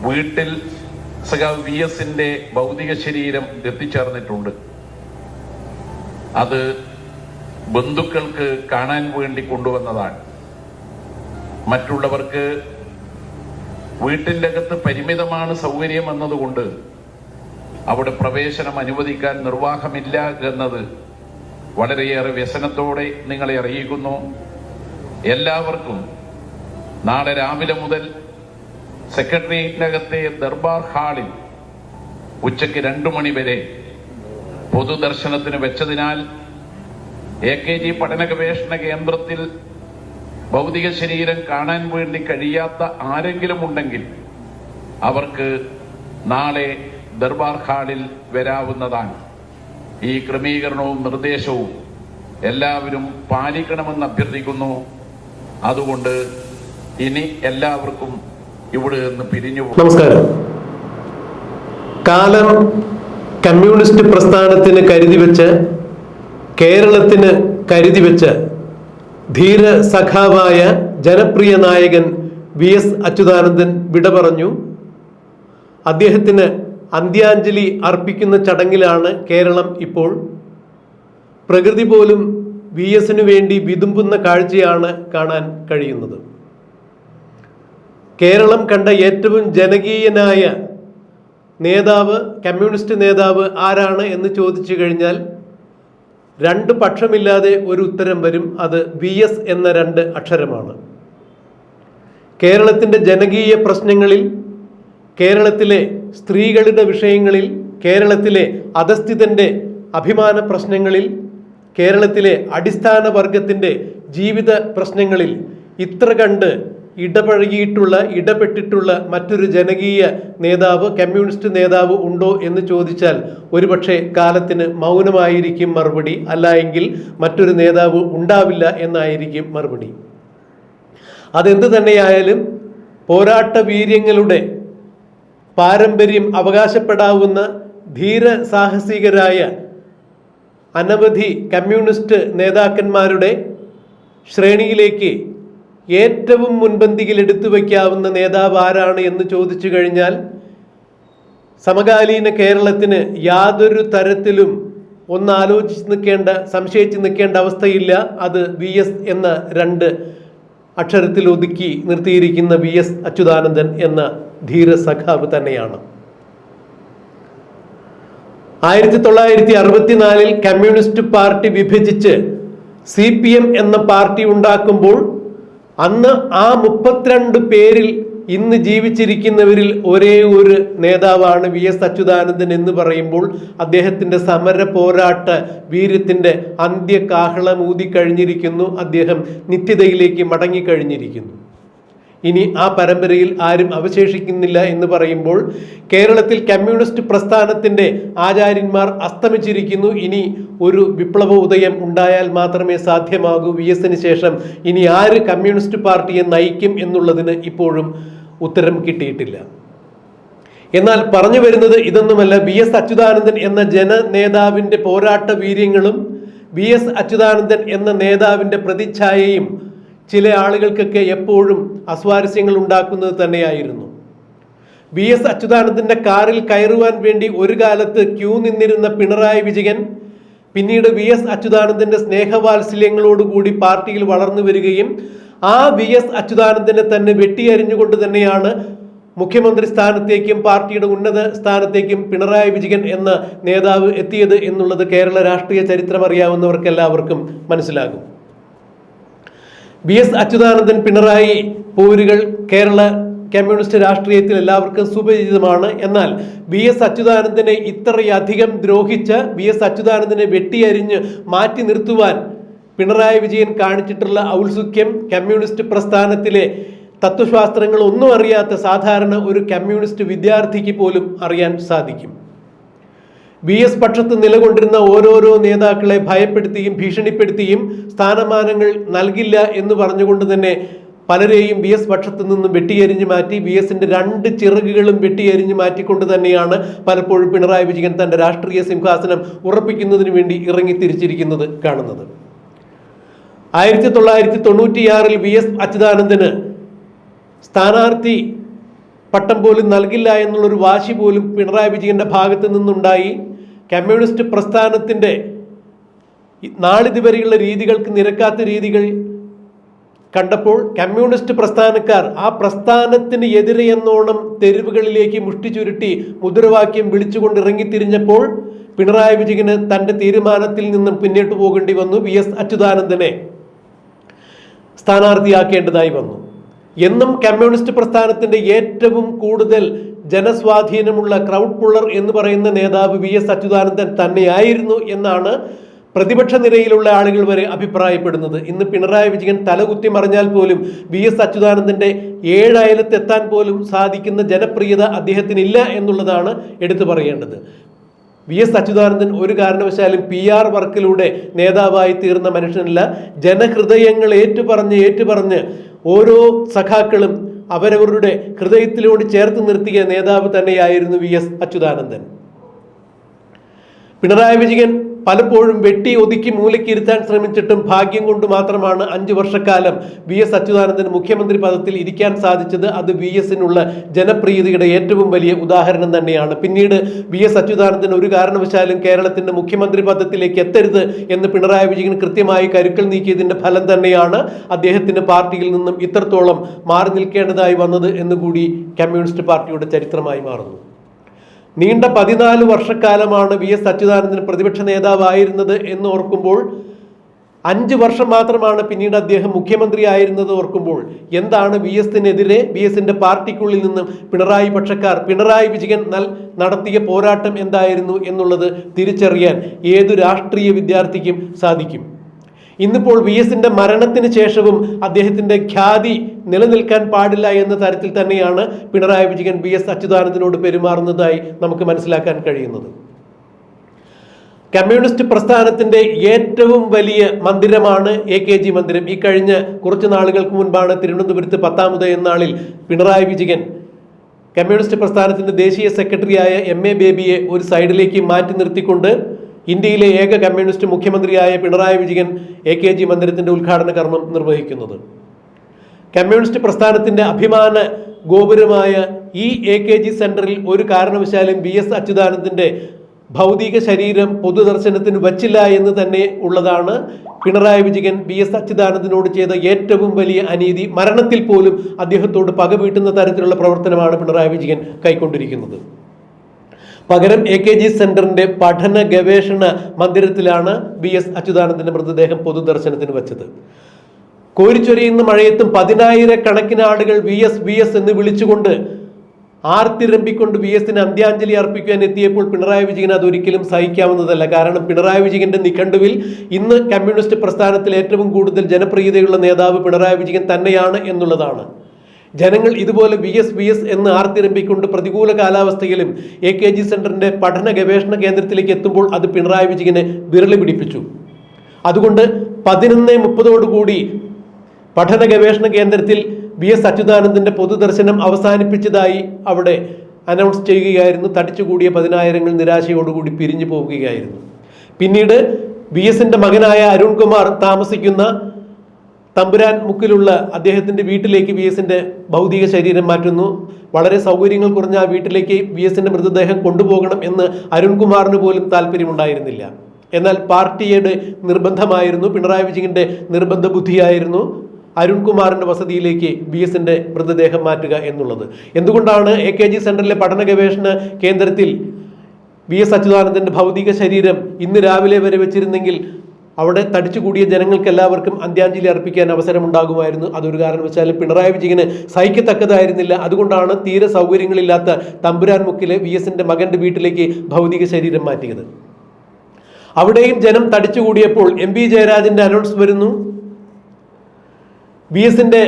വീട്ടിൽ സഖാവ് വി എസിന്റെ ഭൗതിക ശരീരം എത്തിച്ചേർന്നിട്ടുണ്ട്. അത് ബന്ധുക്കൾക്ക് കാണാൻ വേണ്ടി കൊണ്ടുവന്നതാണ്. മറ്റുള്ളവർക്ക് വീട്ടിന്റെ അകത്ത് പരിമിതമാണ് സൗകര്യം എന്നതുകൊണ്ട് അവിടെ പ്രവേശനം അനുവദിക്കാൻ നിർവാഹമില്ല എന്നത് വളരെയേറെ വ്യസനത്തോടെ നിങ്ങളെ അറിയിക്കുന്നു. എല്ലാവർക്കും നാളെ രാവിലെ മുതൽ സെക്രട്ടേറിയറ്റിനകത്തെ ദർബാർ ഹാളിൽ ഉച്ചയ്ക്ക് രണ്ടു മണിവരെ പൊതുദർശനത്തിന് വെച്ചതിനാൽ എ കെ ജി പഠന ഗവേഷണ കേന്ദ്രത്തിൽ ഭൗതിക ശരീരം കാണാൻ വേണ്ടി കഴിയാത്ത ആരെങ്കിലും ഉണ്ടെങ്കിൽ അവർക്ക് നാളെ ദർബാർ ഹാളിൽ വരാവുന്നതാണ്. ഈ ക്രമീകരണവും നിർദ്ദേശവും എല്ലാവരും പാലിക്കണമെന്ന് അഭ്യർത്ഥിക്കുന്നു. അതുകൊണ്ട് ഇനി എല്ലാവർക്കും ഇവിടെ നിന്ന് പിരിഞ്ഞു നമസ്കാരം. കാലം കമ്മ്യൂണിസ്റ്റ് പ്രസ്ഥാനത്തിന് കരുതി വെച്ച് കേരളത്തിന് കരുതി വെച്ച് ധീര സഖാവായ ജനപ്രിയ നായകൻ വി എസ് അച്യുതാനന്ദൻ വിട പറഞ്ഞു. അദ്ദേഹത്തിന് അന്ത്യാഞ്ജലി അർപ്പിക്കുന്ന ചടങ്ങിലാണ് കേരളം ഇപ്പോൾ. പ്രകൃതി പോലും വി എസിനു വേണ്ടി വിതുമ്പുന്ന കാഴ്ചയാണ് കാണാൻ കഴിയുന്നത്. കേരളം കണ്ട ഏറ്റവും ജനകീയനായ നേതാവ് കമ്മ്യൂണിസ്റ്റ് നേതാവ് ആരാണ് എന്ന് ചോദിച്ചു കഴിഞ്ഞാൽ രണ്ട് പക്ഷമില്ലാതെ ഒരു ഉത്തരം വരും. അത് വി എസ് എന്ന രണ്ട് അക്ഷരമാണ്. കേരളത്തിന്റെ ജനകീയ പ്രശ്നങ്ങളിൽ കേരളത്തിലെ സ്ത്രീകളുടെ വിഷയങ്ങളിൽ കേരളത്തിലെ അധസ്ഥിതന്റെ അഭിമാന പ്രശ്നങ്ങളിൽ കേരളത്തിലെ അടിസ്ഥാന വർഗത്തിന്റെ ജീവിത പ്രശ്നങ്ങളിൽ ഇത്ര കണ്ട് ഇടപഴകിയിട്ടുള്ള ഇടപെട്ടിട്ടുള്ള മറ്റൊരു ജനകീയ നേതാവ് കമ്മ്യൂണിസ്റ്റ് നേതാവ് ഉണ്ടോ എന്ന് ചോദിച്ചാൽ ഒരുപക്ഷെ കാലത്തിന് മൗനമായിരിക്കും മറുപടി. അല്ല എങ്കിൽ മറ്റൊരു നേതാവ് ഉണ്ടാവില്ല എന്നായിരിക്കും മറുപടി. അതെന്ത് തന്നെയായാലും പോരാട്ട വീര്യങ്ങളുടെ പാരമ്പര്യം അവകാശപ്പെടാവുന്ന ധീര സാഹസികരായ അനവധി കമ്മ്യൂണിസ്റ്റ് നേതാക്കന്മാരുടെ ശ്രേണിയിലേക്ക് ഏറ്റവും മുൻപന്തിയിൽ എടുത്തു വയ്ക്കാവുന്ന നേതാവ് ആരാണ് എന്ന് ചോദിച്ചു കഴിഞ്ഞാൽ സമകാലീന കേരളത്തിന് യാതൊരു തരത്തിലും ഒന്ന് ആലോചിച്ച് നിൽക്കേണ്ട സംശയിച്ച് നിൽക്കേണ്ട അവസ്ഥയില്ല. അത് വി എസ് എന്ന രണ്ട് അക്ഷരത്തിൽ ഒതുക്കി നിർത്തിയിരിക്കുന്ന വി എസ് അച്യുതാനന്ദൻ എന്ന ധീര സഖാവ് തന്നെയാണ്. ആയിരത്തി തൊള്ളായിരത്തി അറുപത്തിനാലിൽ കമ്മ്യൂണിസ്റ്റ് പാർട്ടി വിഭജിച്ച് സി പി എം എന്ന പാർട്ടി ഉണ്ടാക്കുമ്പോൾ അന്ന് ആ മുപ്പത്തിരണ്ട് പേരിൽ ഇന്ന് ജീവിച്ചിരിക്കുന്നവരിൽ ഒരേ ഒരു നേതാവാണ് വി എസ് അച്യുതാനന്ദൻ എന്ന് പറയുമ്പോൾ അദ്ദേഹത്തിന്റെ സമര പോരാട്ട വീര്യത്തിന്റെ അന്ത്യകാഹളം ഊതിക്കഴിഞ്ഞിരിക്കുന്നു അദ്ദേഹം നിത്യതയിലേക്ക് മടങ്ങിക്കഴിഞ്ഞിരിക്കുന്നു. ഇനി ആ പരമ്പരയിൽ ആരും അവശേഷിക്കുന്നില്ല എന്ന് പറയുമ്പോൾ കേരളത്തിൽ കമ്മ്യൂണിസ്റ്റ് പ്രസ്ഥാനത്തിന്റെ ആചാര്യന്മാർ അസ്തമിച്ചിരിക്കുന്നു. ഇനി ഒരു വിപ്ലവ ഉദയം ഉണ്ടായാൽ മാത്രമേ സാധ്യമാകൂ. വി എസിന് ശേഷം ഇനി ആര് കമ്മ്യൂണിസ്റ്റ് പാർട്ടിയെ നയിക്കും എന്നുള്ളതിന് ഇപ്പോഴും ഉത്തരം കിട്ടിയിട്ടില്ല. എന്നാൽ പറഞ്ഞു വരുന്നത് ഇതൊന്നുമല്ല. വി എസ് അച്യുതാനന്ദൻ എന്ന ജനനേതാവിന്റെ പോരാട്ട വീര്യങ്ങളും വി എസ് അച്യുതാനന്ദൻ എന്ന നേതാവിന്റെ പ്രതിച്ഛായയും ചില ആളുകൾക്കൊക്കെ എപ്പോഴും അസ്വാരസ്യങ്ങൾ ഉണ്ടാക്കുന്നത് തന്നെയായിരുന്നു. വി എസ് അച്യുതാനന്ദന്റെ കാറിൽ കയറുവാൻ വേണ്ടി ഒരു കാലത്ത് ക്യൂ നിന്നിരുന്ന പിണറായി വിജയൻ പിന്നീട് വി എസ് അച്യുതാനന്ദന്റെ സ്നേഹവാത്സല്യങ്ങളോടുകൂടി പാർട്ടിയിൽ വളർന്നു വരികയും ആ വി എസ് അച്യുതാനന്ദനെ തന്നെ വെട്ടിയരിഞ്ഞുകൊണ്ട് തന്നെയാണ് മുഖ്യമന്ത്രി സ്ഥാനത്തേക്കും പാർട്ടിയുടെ ഉന്നത സ്ഥാനത്തേക്കും പിണറായി വിജയൻ എന്ന നേതാവ് എത്തിയത് എന്നുള്ളത് കേരള രാഷ്ട്രീയ ചരിത്രം അറിയാവുന്നവർക്കെല്ലാവർക്കും മനസ്സിലാകും. വി എസ് അച്യുതാനന്ദൻ പിണറായി പോരുകൾ കേരള കമ്മ്യൂണിസ്റ്റ് രാഷ്ട്രീയത്തിൽ എല്ലാവർക്കും സുപരിചിതമാണ്. എന്നാൽ വി എസ് അച്യുതാനന്ദനെ ഇത്രയധികം ദ്രോഹിച്ച് വി എസ് അച്യുതാനന്ദനെ വെട്ടിയരിഞ്ഞ് മാറ്റി നിർത്തുവാൻ പിണറായി വിജയൻ കാണിച്ചിട്ടുള്ള ഔത്സുഖ്യം കമ്മ്യൂണിസ്റ്റ് പ്രസ്ഥാനത്തിലെ തത്വശാസ്ത്രങ്ങൾ ഒന്നും അറിയാത്ത സാധാരണ ഒരു കമ്മ്യൂണിസ്റ്റ് വിദ്യാർത്ഥിക്ക് പോലും അറിയാൻ സാധിക്കും. ബി എസ് പക്ഷത്ത് നിലകൊണ്ടിരുന്ന ഓരോരോ നേതാക്കളെ ഭയപ്പെടുത്തിയും ഭീഷണിപ്പെടുത്തിയും സ്ഥാനമാനങ്ങൾ നൽകില്ല എന്ന് പറഞ്ഞുകൊണ്ട് തന്നെ പലരെയും വി എസ് പക്ഷത്തു നിന്നും വെട്ടിയെരിഞ്ഞു മാറ്റി വി എസിന്റെ രണ്ട് ചിറകുകളും വെട്ടിയെരിഞ്ഞു മാറ്റിക്കൊണ്ട് തന്നെയാണ് പലപ്പോഴും പിണറായി വിജയൻ തന്റെ രാഷ്ട്രീയ സിംഹാസനം ഉറപ്പിക്കുന്നതിന് വേണ്ടി ഇറങ്ങി തിരിച്ചിരിക്കുന്നത് കാണുന്നത്. ആയിരത്തി തൊള്ളായിരത്തി തൊണ്ണൂറ്റിയാറിൽ വി എസ് അച്യുതാനന്ദന് സ്ഥാനാർത്ഥി പട്ടം പോലും നൽകില്ല എന്നുള്ളൊരു വാശി പോലും പിണറായി വിജയന്റെ ഭാഗത്ത് നിന്നുണ്ടായി. കമ്മ്യൂണിസ്റ്റ് പ്രസ്ഥാനത്തിന്റെ നാളിതുവരെയുള്ള രീതികൾക്ക് നിരക്കാത്ത രീതികൾ കണ്ടപ്പോൾ കമ്മ്യൂണിസ്റ്റ് പ്രസ്ഥാനക്കാർ ആ പ്രസ്ഥാനത്തിന് എതിരെ എന്നോണം തെരുവുകളിലേക്ക് മുഷ്ടി ചുരുട്ടി മുദ്രാവാക്യം വിളിച്ചുകൊണ്ട് ഇറങ്ങിത്തിരിഞ്ഞപ്പോൾ പിണറായി വിജയന് തന്റെ തീരുമാനത്തിൽ നിന്നും പിന്നോട്ട് പോകേണ്ടി വന്നു വി എസ് അച്യുതാനന്ദനെ. സ്ഥാനാർത്ഥിയാക്കേണ്ടതായി വന്നു. എന്നും കമ്മ്യൂണിസ്റ്റ് പ്രസ്ഥാനത്തിന്റെ ഏറ്റവും കൂടുതൽ ജനസ്വാധീനമുള്ള ക്രൗഡ് പുള്ളർ എന്ന് പറയുന്ന നേതാവ് വി എസ് അച്യുതാനന്ദൻ തന്നെയായിരുന്നു എന്നാണ് പ്രതിപക്ഷ നിരയിലുള്ള ആളുകൾ വരെ അഭിപ്രായപ്പെടുന്നത്. ഇന്ന് പിണറായി വിജയൻ തലകുത്തി മറിഞ്ഞാൽ പോലും വി എസ് അച്യുതാനന്ദന്റെ ഏഴയലത്തെത്താൻ പോലും സാധിക്കുന്ന ജനപ്രിയത അദ്ദേഹത്തിനില്ല എന്നുള്ളതാണ് എടുത്തു പറയേണ്ടത്. വി എസ് അച്യുതാനന്ദൻ ഒരു കാരണവശാലും പി ആർ വർക്കിലൂടെ നേതാവായി തീർന്ന മനുഷ്യനല്ല. ജനഹൃദയങ്ങൾ ഏറ്റുപറഞ്ഞ് ഏറ്റുപറഞ്ഞ് ഓരോ സഖാക്കളും അവരവരുടെ ഹൃദയത്തിലോട് ചേർത്ത് നിർത്തിയ നേതാവ് തന്നെയായിരുന്നു വി എസ് അച്യുതാനന്ദൻ. പിണറായി വിജയൻ പലപ്പോഴും വെട്ടി ഒതുക്കി മൂലക്കിരുത്താൻ ശ്രമിച്ചിട്ടും ഭാഗ്യം കൊണ്ട് മാത്രമാണ് അഞ്ചു വർഷക്കാലം വി എസ് അച്യുതാനന്ദൻ മുഖ്യമന്ത്രി പദത്തിൽ ഇരിക്കാൻ സാധിച്ചത്. അത് വി എസിനുള്ള ജനപ്രീതിയുടെ ഏറ്റവും വലിയ ഉദാഹരണം തന്നെയാണ്. പിന്നീട് വി എസ് അച്യുതാനന്ദൻ ഒരു കാരണവശാലും കേരളത്തിന്റെ മുഖ്യമന്ത്രി പദത്തിലേക്ക് എത്തരുത് എന്ന് പിണറായി വിജയൻ കൃത്യമായി കരുക്കൾ നീക്കിയതിന്റെ ഫലം തന്നെയാണ് അദ്ദേഹത്തിന്റെ പാർട്ടിയിൽ നിന്നും ഇത്രത്തോളം മാറി നിൽക്കേണ്ടതായി വന്നത് എന്നുകൂടി കമ്മ്യൂണിസ്റ്റ് പാർട്ടിയുടെ ചരിത്രമായി മാറുന്നു. നീണ്ട പതിനാല് വർഷക്കാലമാണ് വി എസ് അച്യുതാനന്ദൻ പ്രതിപക്ഷ നേതാവായിരുന്നത് എന്ന് ഓർക്കുമ്പോൾ അഞ്ച് വർഷം മാത്രമാണ് പിന്നീട് അദ്ദേഹം മുഖ്യമന്ത്രി ആയിരുന്നത് ഓർക്കുമ്പോൾ എന്താണ് വി എസിനെതിരെ വി എസിന്റെ പാർട്ടിക്കുള്ളിൽ നിന്നും പിണറായി പക്ഷക്കാർ പിണറായി വിജയൻ നടത്തിയ പോരാട്ടം എന്തായിരുന്നു എന്നുള്ളത് തിരിച്ചറിയാൻ ഏതു രാഷ്ട്രീയ വിദ്യാർത്ഥിക്കും സാധിക്കും. ഇന്നിപ്പോൾ വി എസിന്റെ മരണത്തിന് ശേഷവും അദ്ദേഹത്തിന്റെ ഖ്യാതി നിലനിൽക്കാൻ പാടില്ല എന്ന തരത്തിൽ തന്നെയാണ് പിണറായി വിജയൻ വി എസ് അച്യുതാനന്ദനോട് പെരുമാറുന്നതായി നമുക്ക് മനസ്സിലാക്കാൻ കഴിയുന്നത്. കമ്മ്യൂണിസ്റ്റ് പ്രസ്ഥാനത്തിന്റെ ഏറ്റവും വലിയ മന്ദിരമാണ് എ കെ ജി മന്ദിരം. ഈ കഴിഞ്ഞ കുറച്ച് നാളുകൾക്ക് മുൻപാണ് തിരുവനന്തപുരത്ത് പത്താമത് എന്നാളിൽ പിണറായി വിജയൻ കമ്മ്യൂണിസ്റ്റ് പ്രസ്ഥാനത്തിന്റെ ദേശീയ സെക്രട്ടറിയായ എം എ ബേബിയെ ഒരു സൈഡിലേക്ക് മാറ്റി നിർത്തിക്കൊണ്ട് ഇന്ത്യയിലെ ഏക കമ്മ്യൂണിസ്റ്റ് മുഖ്യമന്ത്രിയായ Pinarayi Vijayan A K G മന്ദിരത്തിന്റെ ഉദ്ഘാടന കർമ്മം നിർവഹിക്കുന്നത്. കമ്മ്യൂണിസ്റ്റ് പ്രസ്ഥാനത്തിന്റെ അഭിമാന ഗോപുരമായ ഈ എ കെ ജി സെന്ററിൽ ഒരു കാരണവശാലും വി എസ് അച്യുതാനന്ദന്റെ ഭൗതിക ശരീരം പൊതുദർശനത്തിന് വച്ചില്ല എന്ന് തന്നെ ഉള്ളതാണ് പിണറായി വിജയൻ ബി എസ് അച്യുതാനന്ദനോട് ചെയ്ത ഏറ്റവും വലിയ അനീതി. മരണത്തിൽ പോലും അദ്ദേഹത്തോട് പക വീട്ടുന്ന തരത്തിലുള്ള പ്രവർത്തനമാണ് പിണറായി വിജയൻ കൈക്കൊണ്ടിരിക്കുന്നത്. പകരം എ കെ ജി സെന്ററിന്റെ പഠന ഗവേഷണ മന്ദിരത്തിലാണ് വി എസ് അച്യുതാനന്ദന്റെ മൃതദേഹം പൊതുദർശനത്തിന് വെച്ചത്. കോരിച്ചൊരിയുന്ന മഴയത്തും പതിനായിരക്കണക്കിന് ആളുകൾ വി എസ് വി എസ് എന്ന് വിളിച്ചുകൊണ്ട് ആർത്തിരമ്പിക്കൊണ്ട് വി എസിന് അന്ത്യാഞ്ജലി അർപ്പിക്കാൻ എത്തിയപ്പോൾ പിണറായി വിജയൻ അതൊരിക്കലും സഹിക്കാവുന്നതല്ല. കാരണം പിണറായി വിജയന്റെ നിഘണ്ടുവിൽ ഇന്ന് കമ്മ്യൂണിസ്റ്റ് പ്രസ്ഥാനത്തിൽ ഏറ്റവും കൂടുതൽ ജനപ്രിയതയുള്ള നേതാവ് പിണറായി വിജയൻ തന്നെയാണ് എന്നുള്ളതാണ്. ജനങ്ങൾ ഇതുപോലെ വി എസ് വി എസ് എന്ന് ആർത്തിരമ്പിക്കൊണ്ട് പ്രതികൂല കാലാവസ്ഥയിലും എ കെ ജി സെന്ററിന്റെ പഠന ഗവേഷണ കേന്ദ്രത്തിലേക്ക് എത്തുമ്പോൾ അത് പിണറായി വിജയനെ വിരളി പിടിപ്പിച്ചു. അതുകൊണ്ട് പതിനൊന്ന് മുപ്പതോടുകൂടി പഠന ഗവേഷണ കേന്ദ്രത്തിൽ വി എസ് അച്യുതാനന്ദന്റെ പൊതുദർശനം അവസാനിപ്പിച്ചതായി അവിടെ അനൗൺസ് ചെയ്യുകയായിരുന്നു. തടിച്ചുകൂടിയ പതിനായിരങ്ങൾ നിരാശയോടുകൂടി പിരിഞ്ഞു പോവുകയായിരുന്നു. പിന്നീട് വി എസിന്റെ മകനായ അരുൺകുമാർ താമസിക്കുന്ന തമ്പുരാൻ മുക്കിലുള്ള അദ്ദേഹത്തിന്റെ വീട്ടിലേക്ക് വി എസിന്റെ ഭൗതിക ശരീരം മാറ്റുന്നു. വളരെ സൗകര്യങ്ങൾ കുറഞ്ഞ ആ വീട്ടിലേക്ക് വി എസിന്റെ മൃതദേഹം കൊണ്ടുപോകണം എന്ന് അരുൺകുമാറിന് പോലും താല്പര്യമുണ്ടായിരുന്നില്ല എന്നാൽ പാർട്ടിയുടെ നിർബന്ധമായിരുന്നു പിണറായി വിജയന്റെ നിർബന്ധ ബുദ്ധിയായിരുന്നു അരുൺകുമാറിന്റെ വസതിയിലേക്ക് വി എസിന്റെ മൃതദേഹം മാറ്റുക എന്നുള്ളത്. എന്തുകൊണ്ടാണ് എ കെ ജി സെന്ററിലെ പഠന ഗവേഷണ കേന്ദ്രത്തിൽ വി എസ് അച്യുതാനന്ദന്റെ ഭൗതിക ശരീരം ഇന്ന് രാവിലെ വരെ വെച്ചിരുന്നെങ്കിൽ അവിടെ തടിച്ചുകൂടിയ ജനങ്ങൾക്ക് എല്ലാവർക്കും അന്ത്യാഞ്ജലി അർപ്പിക്കാൻ അവസരമുണ്ടാകുമായിരുന്നു. അതൊരു കാരണവശാലും പിണറായി വിജയന് സഹിക്കത്തക്കതായിരുന്നില്ല. അതുകൊണ്ടാണ് തീരെ സൗകര്യങ്ങളില്ലാത്ത തമ്പുരാൻ മുക്കിലെ വി എസിന്റെ മകന്റെ വീട്ടിലേക്ക് ഭൗതിക ശരീരം മാറ്റിയത്. അവിടെയും ജനം തടിച്ചുകൂടിയപ്പോൾ എം പി ജയരാജന്റെ അനൗൺസ് വരുന്നു. വി എസിന്റെ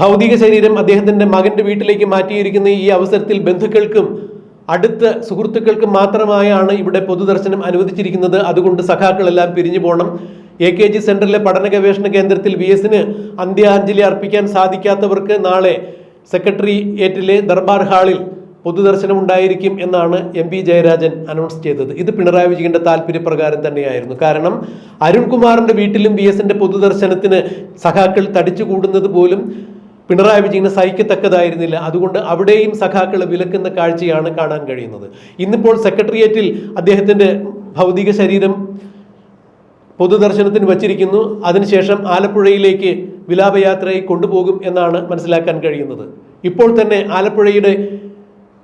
ഭൗതിക ശരീരം അദ്ദേഹത്തിന്റെ മകന്റെ വീട്ടിലേക്ക് മാറ്റിയിരിക്കുന്ന ഈ അവസരത്തിൽ ബന്ധുക്കൾക്കും അടുത്ത സുഹൃത്തുക്കൾക്ക് മാത്രമായാണ് ഇവിടെ പൊതുദർശനം അനുവദിച്ചിരിക്കുന്നത്. അതുകൊണ്ട് സഖാക്കളെല്ലാം പിരിഞ്ഞു പോകണം എ കെ ജി സെന്ററിലെ പഠന ഗവേഷണ കേന്ദ്രത്തിൽ വി എസിന് അന്ത്യാഞ്ജലി അർപ്പിക്കാൻ സാധിക്കാത്തവർക്ക് നാളെ സെക്രട്ടറിയേറ്റിലെ ദർബാർ ഹാളിൽ പൊതുദർശനം ഉണ്ടായിരിക്കും എന്നാണ് എം പി ജയരാജൻ അനൗൺസ് ചെയ്തത്. ഇത് പിണറായി വിജയന്റെ താല്പര്യപ്രകാരം തന്നെയായിരുന്നു. കാരണം അരുൺകുമാറിന്റെ വീട്ടിലും വി എസിന്റെ പൊതുദർശനത്തിന് സഖാക്കൾ തടിച്ചു കൂടുന്നത് പോലും പിണറായി വിജയന് സഹിക്കത്തക്കതായിരുന്നില്ല. അതുകൊണ്ട് അവിടെയും സഖാക്കൾ വിലക്കുന്ന കാഴ്ചയാണ് കാണാൻ കഴിയുന്നത്. ഇന്നിപ്പോൾ സെക്രട്ടേറിയറ്റിൽ അദ്ദേഹത്തിന്റെ ഭൗതിക ശരീരം പൊതുദർശനത്തിന് വച്ചിരിക്കുന്നു. അതിനുശേഷം ആലപ്പുഴയിലേക്ക് വിലാപയാത്രയായി കൊണ്ടുപോകും എന്നാണ് മനസ്സിലാക്കാൻ കഴിയുന്നത്. ഇപ്പോൾ തന്നെ ആലപ്പുഴയുടെ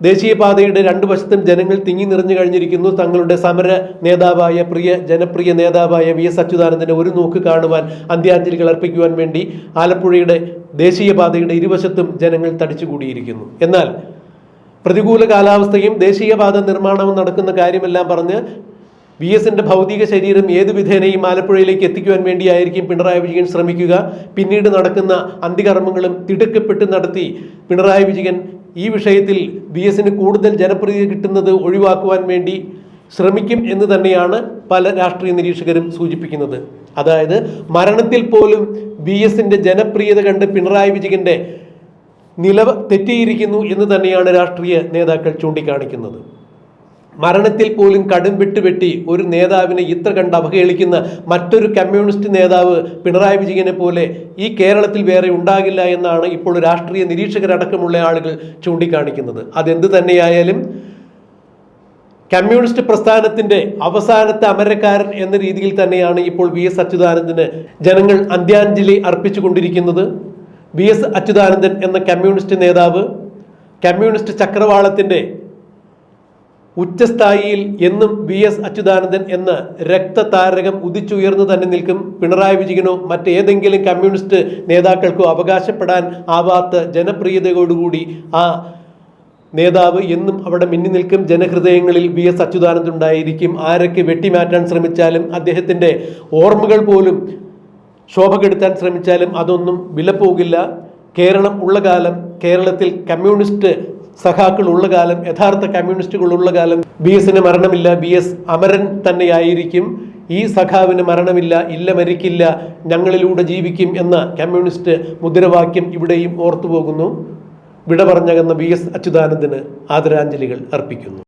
ദേശീയപാതയുടെ രണ്ടു വശത്തും ജനങ്ങൾ തിങ്ങി നിറഞ്ഞു കഴിഞ്ഞിരിക്കുന്നു. തങ്ങളുടെ സമര നേതാവായ പ്രിയ ജനപ്രിയ നേതാവായ വി എസ് അച്യുതാനന്ദനെ ഒരു നോക്ക് കാണുവാൻ അന്ത്യാഞ്ജലികൾ അർപ്പിക്കുവാൻ വേണ്ടി ആലപ്പുഴയുടെ ദേശീയപാതയുടെ ഇരുവശത്തും ജനങ്ങൾ തടിച്ചുകൂടിയിരിക്കുന്നു. എന്നാൽ പ്രതികൂല കാലാവസ്ഥയും ദേശീയപാത നിർമ്മാണവും നടക്കുന്ന കാര്യമെല്ലാം പറഞ്ഞ് വി എസിന്റെ ഭൗതിക ശരീരം ഏത് വിധേനയും ആലപ്പുഴയിലേക്ക് എത്തിക്കുവാൻ വേണ്ടിയായിരിക്കും പിണറായി വിജയൻ ശ്രമിക്കുക. പിന്നീട് നടക്കുന്ന അന്ത്യകർമ്മങ്ങളും തിടുക്കപ്പെട്ട് നടത്തി പിണറായി വിജയൻ ഈ വിഷയത്തിൽ വി എസിന് കൂടുതൽ ജനപ്രീതി കിട്ടുന്നത് ഒഴിവാക്കുവാൻ വേണ്ടി ശ്രമിക്കും എന്ന് തന്നെയാണ് പല രാഷ്ട്രീയ നിരീക്ഷകരും സൂചിപ്പിക്കുന്നത്. അതായത് മരണത്തിൽ പോലും വി എസിന്റെ ജനപ്രിയത കണ്ട് പിണറായി വിജയന്റെ നിലവ് തെറ്റിയിരിക്കുന്നു എന്ന് തന്നെയാണ് രാഷ്ട്രീയ നേതാക്കൾ ചൂണ്ടിക്കാണിക്കുന്നത്. മരണത്തിൽ പോലും കടും വിട്ടുവെട്ടി ഒരു നേതാവിനെ ഇത്ര കണ്ട് അവഹേളിക്കുന്ന മറ്റൊരു കമ്മ്യൂണിസ്റ്റ് നേതാവ് പിണറായി വിജയനെ പോലെ ഈ കേരളത്തിൽ വേറെ ഉണ്ടാകില്ല എന്നാണ് ഇപ്പോൾ രാഷ്ട്രീയ നിരീക്ഷകരടക്കമുള്ള ആളുകൾ ചൂണ്ടിക്കാണിക്കുന്നത്. അതെന്ത് തന്നെയായാലും കമ്മ്യൂണിസ്റ്റ് പ്രസ്ഥാനത്തിന്റെ അവസാനത്തെ അമരക്കാരൻ എന്ന രീതിയിൽ തന്നെയാണ് ഇപ്പോൾ വി എസ് അച്യുതാനന്ദന് ജനങ്ങൾ അന്ത്യാഞ്ജലി അർപ്പിച്ചുകൊണ്ടിരിക്കുന്നത്. വി എസ് അച്യുതാനന്ദൻ എന്ന കമ്മ്യൂണിസ്റ്റ് നേതാവ് കമ്മ്യൂണിസ്റ്റ് ചക്രവാളത്തിന്റെ ഉച്ചസ്ഥായിയിൽ എന്നും വി എസ് അച്യുതാനന്ദൻ എന്ന രക്തതാരകം ഉദിച്ചുയർന്നു തന്നെ നിൽക്കും. പിണറായി വിജയനോ മറ്റേതെങ്കിലും കമ്മ്യൂണിസ്റ്റ് നേതാക്കൾക്കോ അവകാശപ്പെടാൻ ആവാത്ത ജനപ്രിയതയോടുകൂടി ആ നേതാവ് എന്നും അവിടെ മിന്നി നിൽക്കും. ജനഹൃദയങ്ങളിൽ വി എസ് അച്യുതാനന്ദൻ ഉണ്ടായിരിക്കും. ആരൊക്കെ വെട്ടിമാറ്റാൻ ശ്രമിച്ചാലും അദ്ദേഹത്തിന്റെ ഓർമ്മകൾ പോലും ശോഭ കെടുത്താൻ ശ്രമിച്ചാലും അതൊന്നും വിലപ്പോകില്ല. കേരളം ഉള്ള കാലം കേരളത്തിൽ കമ്മ്യൂണിസ്റ്റ് സഖാക്കൾ ഉള്ള കാലം യഥാർത്ഥ കമ്മ്യൂണിസ്റ്റുകൾ ഉള്ള കാലം. ബി എസിന് മരണമില്ല ബി എസ് അമരൻ തന്നെയായിരിക്കും. ഈ സഖാവിന് മരണമില്ല ഇല്ല മരിക്കില്ല ഞങ്ങളിലൂടെ ജീവിക്കും എന്ന കമ്മ്യൂണിസ്റ്റ് മുദ്രാവാക്യം ഇവിടെയും ഓർത്തുപോകുന്നു. വിട പറഞ്ഞകന്ന ബി എസ് അച്യുതാനന്ദന് ആദരാഞ്ജലികൾ അർപ്പിക്കുന്നു.